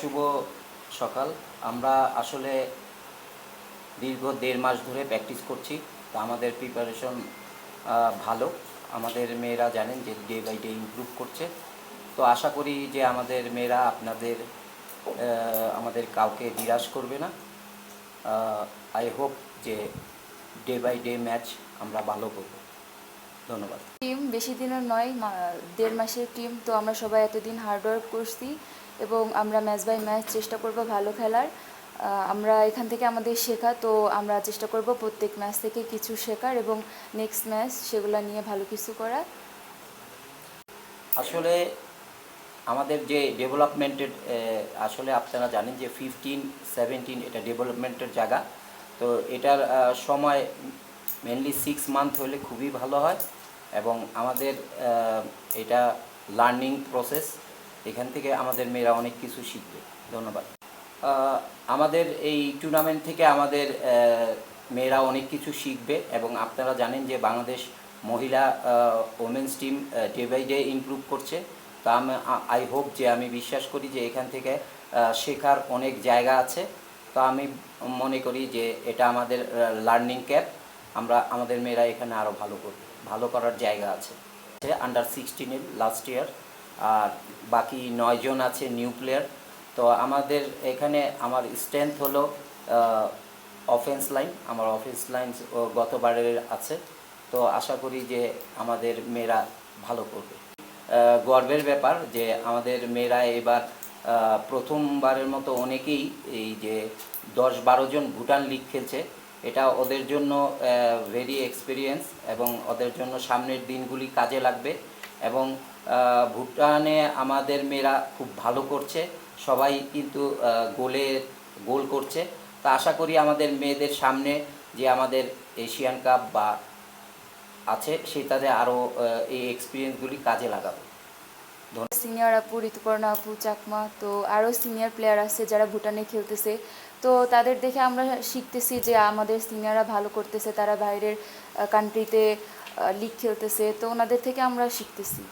শুভ সকাল। আমরা আসলে দীর্ঘ দেড় মাস ধরে প্র্যাকটিস করছি, তা আমাদের প্রিপারেশন ভালো। আমাদের মেয়েরা জানেন যে ডে বাই ডে ইমপ্রুভ করছে। তো আশা করি যে আমাদের মেয়েরা আপনাদের আমাদের কাউকে নিরাশ করবে না। আই হোপ যে ডে বাই ডে ম্যাচ আমরা ভালো করব। ধন্যবাদ। টিম বেশি দিনের নয় দেড় মাসের টিম তো আমরা সবাই এতদিন হার্ডওয়ার্ক করছি এবং আমরা ম্যাচ বাই ম্যাচ চেষ্টা করব ভালো খেলার। আমরা এখান থেকে আমাদের শেখা তো আমরা চেষ্টা করব প্রত্যেক ম্যাচ থেকে কিছু শেখার এবং নেক্সট ম্যাচ সেগুলো নিয়ে ভালো কিছু করার। আসলে আমাদের যে ডেভেলপমেন্টের আসলে আপনারা জানেন যে ফিফটিন সেভেন্টিন এটা ডেভেলপমেন্টের জায়গা। তো এটার সময় মেনলি সিক্স মান্থ হলে খুবই ভালো হয়। এবং আমাদের এটা লার্নিং প্রসেস এখান থেকে আমাদের মেয়েরা অনেক কিছু শিখবে। ধন্যবাদ। আমাদের এই টুর্নামেন্ট থেকে আমাদের মেয়েরা অনেক কিছু শিখবে এবং আপনারা জানেন যে বাংলাদেশ মহিলা women's team day by day improve করছে। তো আমি আই হোপ যে আমি বিশ্বাস করি যে এখান থেকে শেখার অনেক জায়গা আছে। তো আমি মনে করি যে এটা আমাদের লার্নিং ক্যাপ আমরা, আমাদের মেয়েরা এখানে আরও ভালো করবে ভালো করার জায়গা আছে। আন্ডার সিক্সটিনের লাস্ট ইয়ার আর বাকি নয়জন আছে নিউ প্লেয়ার তো আমাদের এখানে আমার স্ট্রেংথ হলো অফেন্স লাইন আমার অফেন্স লাইন গতবারের আছে। তো আশা করি যে আমাদের মেয়েরা ভালো করবে। গর্বের ব্যাপার যে আমাদের মেয়েরা এবার প্রথমবারের মতো অনেকেই এই যে দশ বারো জন ভুটান লিগ খেলছে। এটা ওদের জন্য ভেরি এক্সপিরিয়েন্স এবং ওদের জন্য সামনের দিনগুলি কাজে লাগবে এবং ভুটানে আমাদের মেয়েরা খুব ভালো করছে, সবাই কিন্তু গোলে, গোল করছে। তা আশা করি আমাদের মেয়েদের সামনে যে আমাদের এশিয়ান কাপ বা আছে, সেটাতে আরও এই এক্সপিরিয়েন্সগুলি কাজে লাগাবে। সিনিয়র আপু, ঋতুপর্ণা আপু, চাকমা, তো আরও সিনিয়র প্লেয়ার আছে যারা ভুটানে খেলতেছে। তো তাদের দেখে আমরা শিখতেছি যে আমাদের সিনিয়ররা ভালো করতেছে, তারা বাইরের কান্ট্রিতে লিগ খেলতেছে। তো ওনাদের থেকে আমরা শিখতেছি.